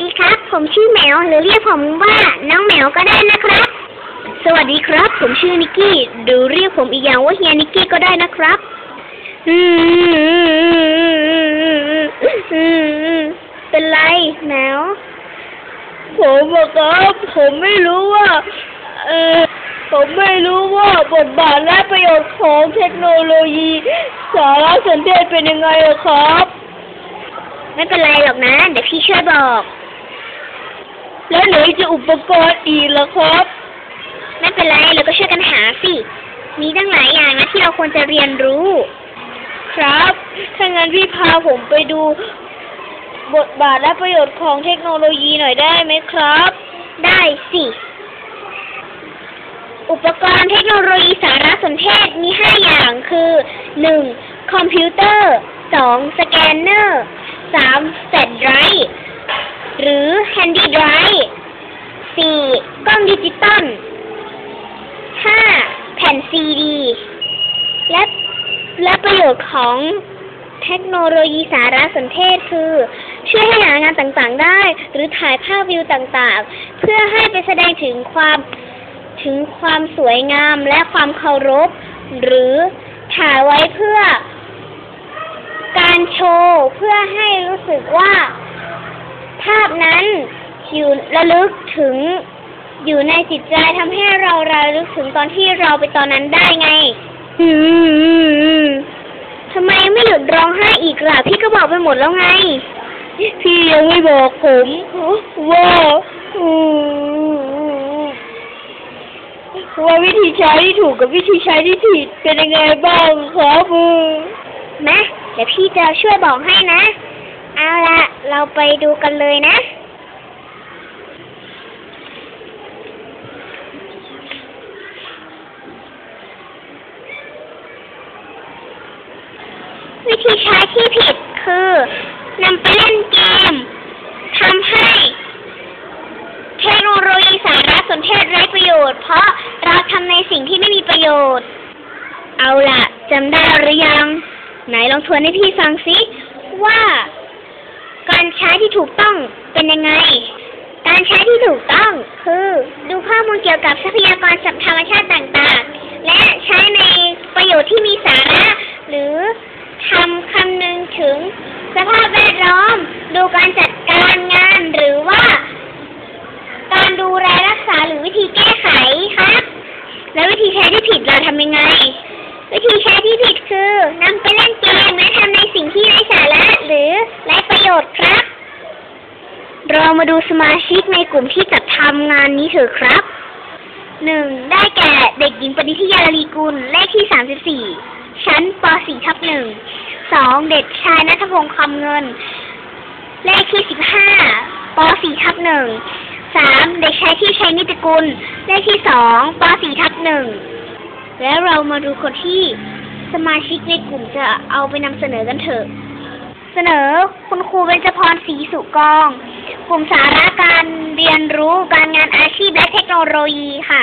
ดีครับ ผมชื่อแมวหรือเรียกผมว่าน้องแมวก็ได้นะครับ สวัสดีครับ ผมชื่อนิกกี้หรือเรียกผมอีกอย่างว่าเฮียนิกกี้ก็ได้นะครับอืมเป็นไรแมวผมอะครับ ผมไม่รู้ว่าเออผมไม่รู้ว่าบทบาทและประโยชน์ของเทคโนโลยี สารสนเทศเป็นยังไงอะครับ ไม่เป็นไรหรอกนะ เดี๋ยวพี่ช่วยบอก แล้วไหนจะอุปกรณ์อีกล่ะครับ ไม่เป็นไรเราก็ช่วยกันหาสิ มีตั้งหลายอย่างนะที่เราควรจะเรียนรู้ ครับ ถ้างั้นพี่พาผมไปดู บทบาทและประโยชน์ของเทคโนโลยีหน่อยได้ไหมครับ ได้สิ อุปกรณ์เทคโนโลยีสารสนเทศมีห้าอย่างคือหนึ่งคอมพิวเตอร์สองสแกนเนอร์สามแฟลชไดรฟ์หรือ แฮนดี้ไดรฟ์สี่กล้องดิจิตอลห้าแผ่นซีดี และและประโยชน์ของเทคโนโลยีสารสนเทศคือ ช่วยให้หางานต่างๆได้ หรือถ่ายภาพวิวต่างๆ เพื่อให้ไปแสดงถึงความถึงความสวยงามและความเคารพ หรือถ่ายไว้เพื่อ การโชว์ เพื่อให้รู้สึกว่า ภาพนั้น อยู่ระลึกถึงอยู่ในจิตใจทำให้เราระลึกถึงตอนที่เราไปตอนนั้นได้ไง อืมทำไมไม่หยุดร้องไห้อีกล่ะ พี่ก็บอกไปหมดแล้วไง พี่ยังไม่บอกผมว่าอืมว่าวิธีใช้ที่ถูกกับวิธีใช้ที่ผิดเป็นยังไงบ้างครับอืมนะเดี๋ยวพี่จะช่วยบอกให้นะ เอาละเราไปดูกันเลยนะ วิธีใช้ที่ผิดคือนำไปเล่นเกมทำให้เทคโนโลยีสารสนเทศไร้ประโยชน์ เพราะเราทำในสิ่งที่ไม่มีประโยชน์ เอาล่ะจำได้หรือยัง ไหนลองทวนให้พี่ฟังสิว่า การใช้ที่ถูกต้องเป็นยังไง การใช้ที่ถูกต้องคือ ดูข้อมูลเกี่ยวกับทรัพยากรธรรมชาติต่างๆ และใช้ในประโยชน์ที่มีสาระ หรือทำคำนึงถึงสภาพแวดล้อม ดูการจัดการงานหรือว่า การดูแลรักษาหรือวิธีแก้ไขครับแล้ววิธีใช้ที่ผิดเราทำยังไง วิธีใช้ที่ผิดคือนำไปเล่นเกมและทำในสิ่งที่ไร้สาระหรือไร้ประโยชน์ครับ เรามาดูสมาชิกในกลุ่มที่จัดทำงานนี้เถอะครับหนึ่งได้แก่เด็กหญิงปณิธิยาลีกุลเลขที่สามสิบสี่ชั้นป .4 ทับหนึ่งสองเด็กชายนัทพงษ์คำเงิน เลขที่สิบห้าป .4 ทับหนึ่งสามเด็กชายที่ชัยนิตกุล เลขที่สองป .4 ทับหนึ่งแล้วเรามาดูคนที่สมาชิกในกลุ่มจะเอาไปนำเสนอกันเถอะ เสนอคุณครูเบญจพรศรีสุกอง กลุ่มสาระการเรียนรู้การงานอาชีพและเทคโนโลยีค่ะ